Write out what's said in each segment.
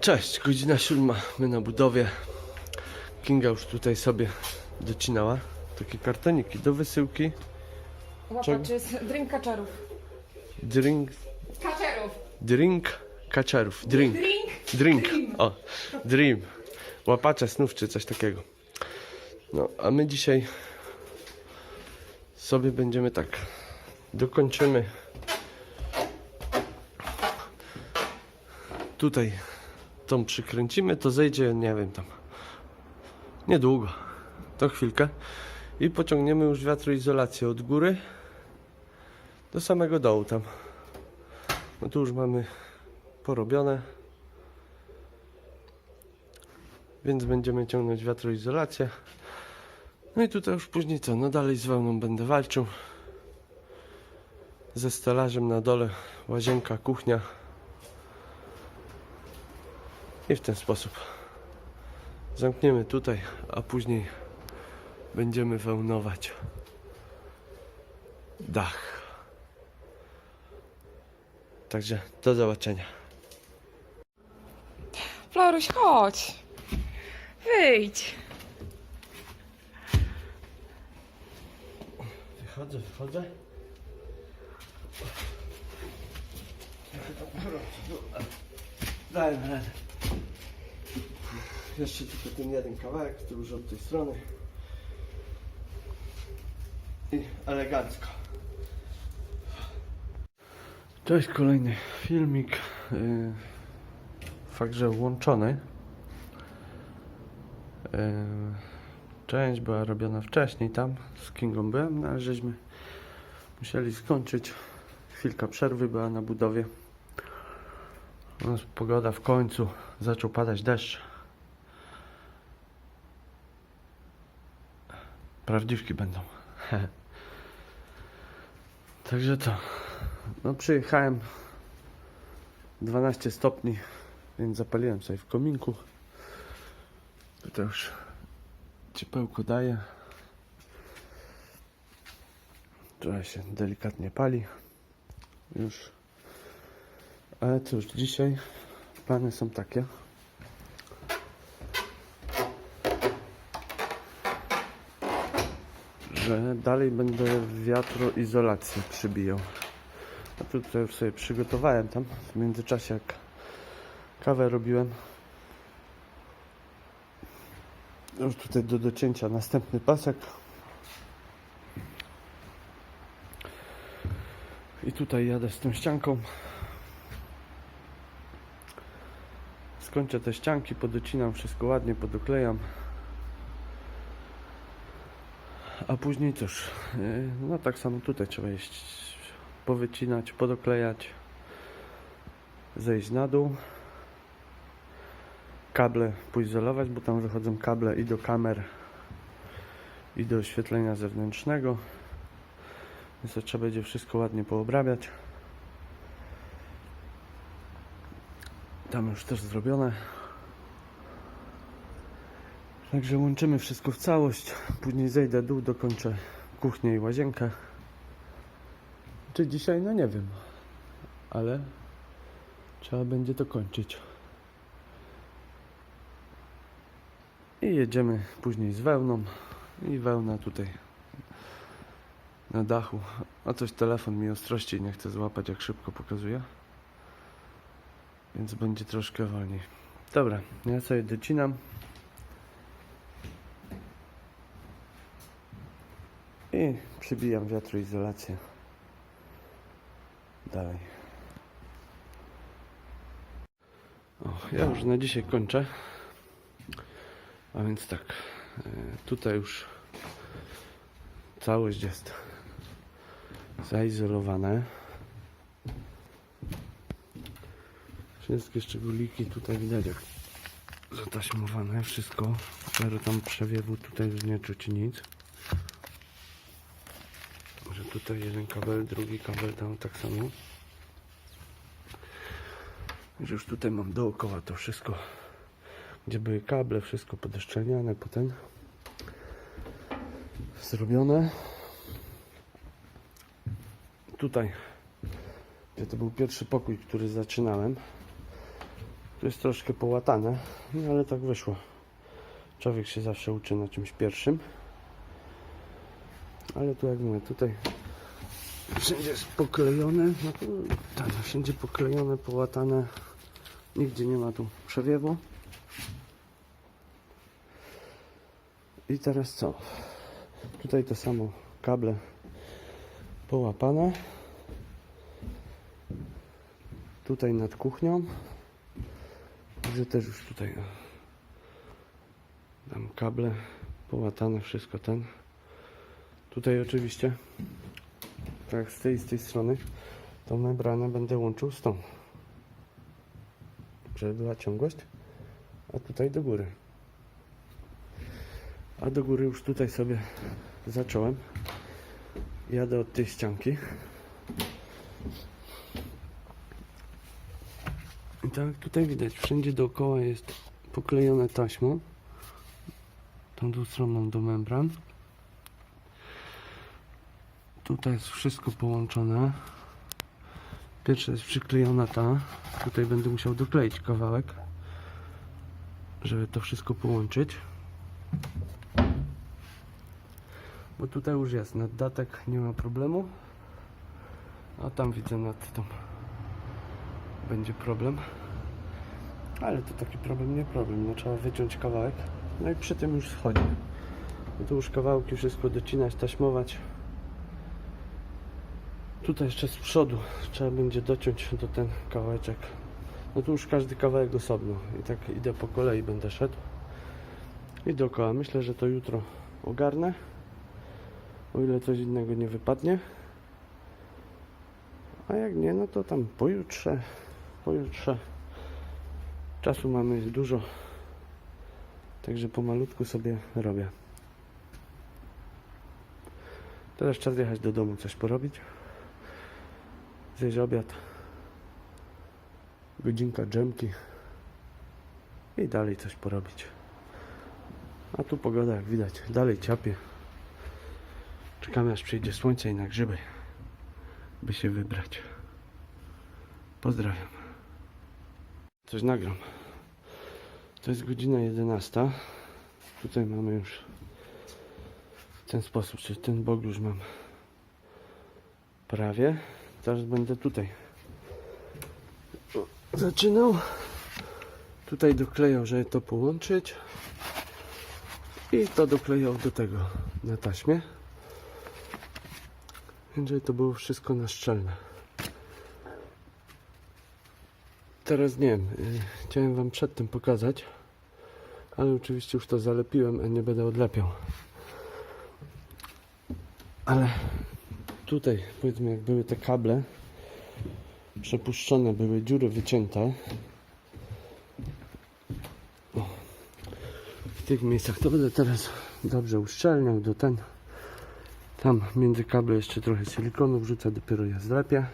Cześć, godzina siódma, my na budowie. Kinga już tutaj sobie docinała takie kartoniki do wysyłki. Łapacz jest drink kaczerów. Drink, Kaczerów! drink kaczerów. Drink, Drink! drink. O, dream. Łapacze snów czy coś takiego. No, a my dzisiaj sobie będziemy tak. Dokończymy tutaj tą przykręcimy, to zejdzie, nie wiem tam. Niedługo. To chwilkę. I pociągniemy już wiatroizolację od góry do samego dołu tam. No tu już mamy porobione. Więc będziemy ciągnąć wiatroizolację. No i tutaj już później co? No dalej z wełną będę walczył. Ze stelażem na dole, łazienka, kuchnia. I w ten sposób zamkniemy tutaj, a później będziemy wełnować dach. Także do zobaczenia. Floruś, chodź! Wyjdź! Wychodzę, wychodzę. Dajmy radę. Jeszcze tylko ten jeden kawałek, który już od tej strony. I elegancko. Cześć, kolejny filmik. Yy, fakt, że włączony. Yy, Część była robiona wcześniej tam, z Kingą byłem, no ale żeśmy musieli skończyć. Chwilka przerwy była na budowie. Pogoda w końcu, zaczął padać deszcz. Prawdziwki będą. Także to. No przyjechałem 12 stopni, więc zapaliłem sobie w kominku. Tutaj już Ciepełko daje. Trochę się delikatnie pali. Już. Ale cóż, dzisiaj plany są takie. Że dalej będę wiatroizolację przybijał. A tutaj już sobie przygotowałem tam w międzyczasie jak kawę robiłem. Już tutaj do docięcia następny pasek. I tutaj jadę z tą ścianką. Skończę te ścianki, podocinam wszystko ładnie, podoklejam. A później cóż, yy, no tak samo tutaj trzeba iść, powycinać, podoklejać, zejść na dół kable poizolować, bo tam wychodzą kable i do kamer, i do oświetlenia zewnętrznego. Więc trzeba będzie wszystko ładnie poobrabiać. Tam już też zrobione. Także łączymy wszystko w całość. Później zejdę dół, dokończę kuchnię i łazienkę. Czy dzisiaj? No nie wiem. Ale trzeba będzie to kończyć. I jedziemy później z wełną i wełna tutaj na dachu. A coś telefon mi ostrości nie chce złapać jak szybko pokazuje. Więc będzie troszkę wolniej. Dobra, ja sobie docinam. I przybijam wiatroizolację. Dalej. O, ja już na dzisiaj kończę. A więc tak, e, tutaj już całość jest zaizolowane. Wszystkie szczególiki tutaj widać jak zataśmowane, wszystko. Zero tam przewiewu tutaj nie czuć nic. Że tutaj jeden kabel, drugi kabel tam tak samo. Że już tutaj mam dookoła to wszystko gdzie były kable, wszystko podeszczeniane, potem zrobione. Tutaj, gdzie to był pierwszy pokój, który zaczynałem, Tu jest troszkę połatane, no ale tak wyszło. Człowiek się zawsze uczy na czymś pierwszym. Ale tu jak mówię, tutaj wszędzie jest poklejone, no tak, wszędzie poklejone, połatane. Nigdzie nie ma tu przewiewu. I teraz co? Tutaj to samo kable połapane. Tutaj nad kuchnią. Także też już tutaj o, tam kable połatane, wszystko ten. Tutaj oczywiście, tak z tej z tej strony, tą membranę będę łączył z tą. Żeby była ciągłość. A tutaj do góry. A do góry już tutaj sobie zacząłem. Jadę od tej ścianki. I tak tutaj widać, wszędzie dookoła jest poklejone taśmą. Tą dwustronną do membran. Tutaj jest wszystko połączone. Pierwsza jest przyklejona ta. Tutaj będę musiał dokleić kawałek, żeby to wszystko połączyć. Bo tutaj już jest, nad datek nie ma problemu. A tam widzę nad tą będzie problem. Ale to taki problem, nie problem. No, trzeba wyciąć kawałek. No i przy tym już schodzi. No to już kawałki wszystko docinać, taśmować. Tutaj jeszcze z przodu trzeba będzie dociąć do ten kawałeczek. No tu już każdy kawałek osobno. I tak idę po kolei, będę szedł. I dookoła. Myślę, że to jutro ogarnę. O ile coś innego nie wypadnie. A jak nie, no to tam pojutrze. Pojutrze. Czasu mamy dużo. Także pomalutku sobie robię. Teraz czas jechać do domu, coś porobić. Zjeść obiad. Godzinka dżemki. I dalej coś porobić. A tu pogoda, jak widać, dalej ciapie. Czekamy aż przyjdzie słońce i na grzyby, by się wybrać. Pozdrawiam. Coś nagram. To jest godzina 11. Tutaj mamy już w ten sposób, czyli ten bok już mam prawie. Teraz będę tutaj zaczynał. Tutaj doklejał, żeby to połączyć. I to doklejał do tego na taśmie. Więc żeby to było wszystko na szczelne. Teraz nie wiem, y, chciałem wam przed tym pokazać, ale oczywiście już to zalepiłem, a nie będę odlepiał. Ale tutaj powiedzmy jak były te kable przepuszczone, były dziury wycięte. O, w tych miejscach to będę teraz dobrze uszczelniał do ten. Tam między kable jeszcze trochę silikonu wrzucę, dopiero je zlepię.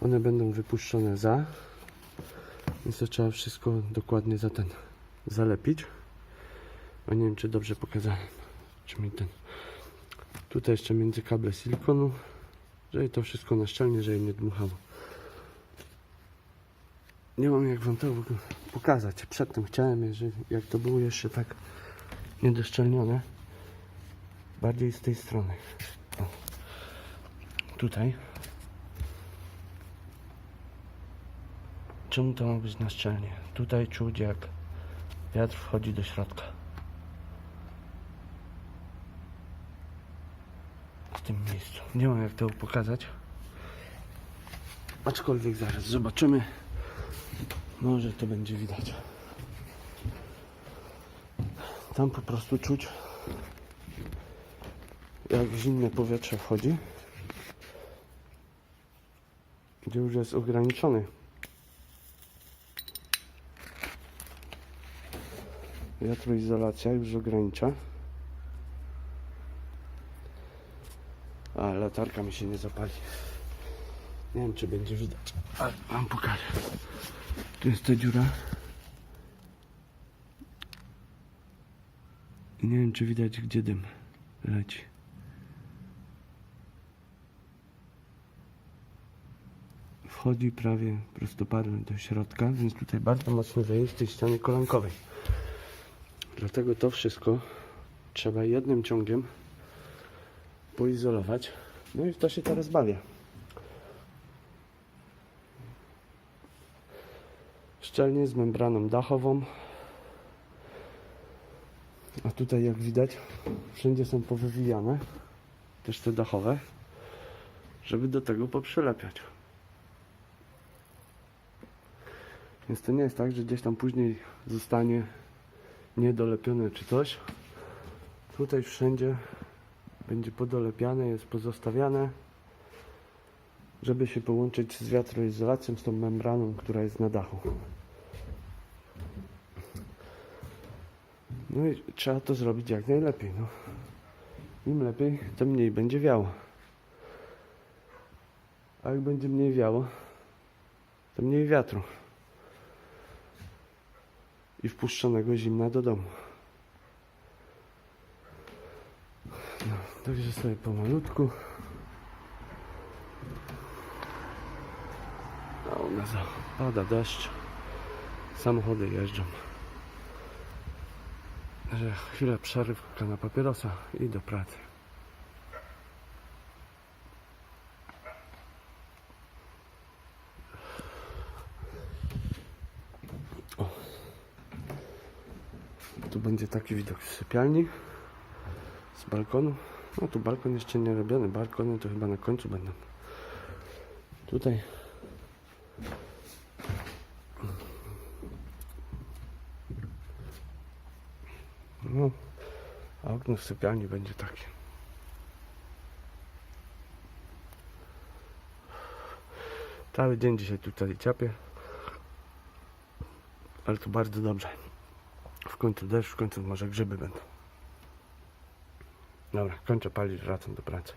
One będą wypuszczone za. Więc to trzeba wszystko dokładnie za ten zalepić. Nie wiem czy dobrze pokazałem. Czy mi ten. Tutaj jeszcze między kable silikonu. Żeby to wszystko na szczelnie, żeby nie dmuchało. Nie mam jak wam to pokazać. Przedtem chciałem, jeżeli, jak to było jeszcze tak niedoszczelnione. Bardziej z tej strony. O. Tutaj. Czemu to ma być na szczelnie? Tutaj czuć jak wiatr wchodzi do środka. Tym miejscu. Nie mam jak to pokazać. Aczkolwiek zaraz zobaczymy. Może to będzie widać. Tam po prostu czuć jak zimne powietrze wchodzi. Gdzie już jest ograniczony Wiatroizolacja już ogranicza. A latarka mi się nie zapali. Nie wiem czy będzie widać. Ale wam pokażę. Tu jest ta dziura. I nie wiem czy widać gdzie dym leci. wchodzi prawie prostopadle do środka, więc tutaj bardzo mocno wieje z tej ściany kolankowej. Dlatego to wszystko trzeba jednym ciągiem poizolować. No i w to się teraz bawię. Szczelnie z membraną dachową. A tutaj jak widać wszędzie są powywijane też te dachowe, żeby do tego poprzylepiać. Więc to nie jest tak, że gdzieś tam później zostanie niedolepione czy coś. Tutaj wszędzie będzie podolepiane, jest pozostawiane, żeby się połączyć z wiatroizolacją, z tą membraną, która jest na dachu. No i trzeba to zrobić jak najlepiej. No. Im lepiej, tym mniej będzie wiało. A jak będzie mniej wiało, to mniej wiatru. I wpuszczonego zimna do domu. No, także sobie pomalutku. A u nas pada deszcz. Samochody jeżdżą. Że chwilę przerywka na papierosa i do pracy. Tu będzie taki widok z sypialni, z balkonu. No tu balkon jeszcze nie robiony, balkony to chyba na końcu będą. Tutaj No, a okno w sypialni będzie takie. Cały dzień dzisiaj tutaj ciapię. Ale to bardzo dobrze. W końcu deszcz, w końcu może grzyby będą. Dobra, kończę palić, wracam do pracy.